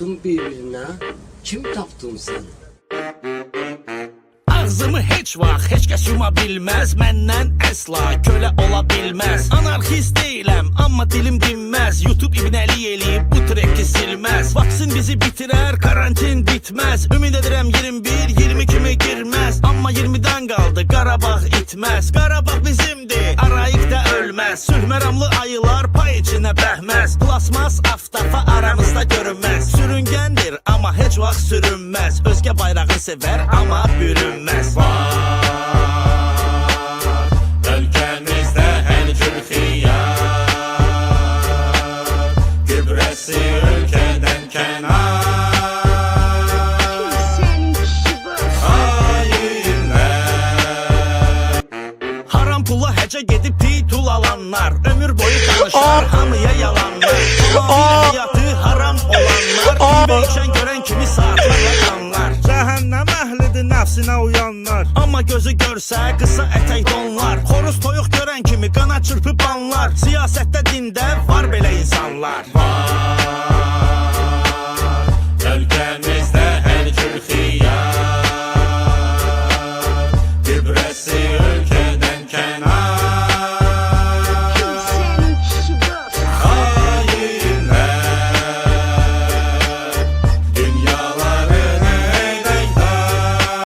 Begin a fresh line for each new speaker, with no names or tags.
vurdun birbirine. Kim tapdın sen?
Ağzımı heç vaxt heç kəs yuma bilməz Məndən əsla kölə ola bilməz Anarxist deyiləm, amma dilim dinməz YouTube ibnəli eləyib bu treki silməz Vaksin bizi bitirər, karantin bitməz Ümid edirəm 21, 20 kimi girməz Amma 20-dən qaldı, Qarabağ itməz Qarabağ bizimdir, arayıq da ölməz Sülhməramlı ayılar pay içinə bəhməz Plasmas aftafa aramızda görünməz heç vaxt sürünməz Özgə bayrağı sevər, amma bürünməz
Ölkəmizdə hər cür xiyar Gübrəsi ölkədən kənar Hainlər
Haram pula həcə gedib titul alanlar. Ömür boyu danışar hamıya yalanlar. Tamamilə həyatı nəfsinə uyanlar. Amma gözü görsə qısa ətək donlar. Xoruz toyuq görən kimi qana çırpıb anlar. Siyasətdə dində var belə insanlar.
Var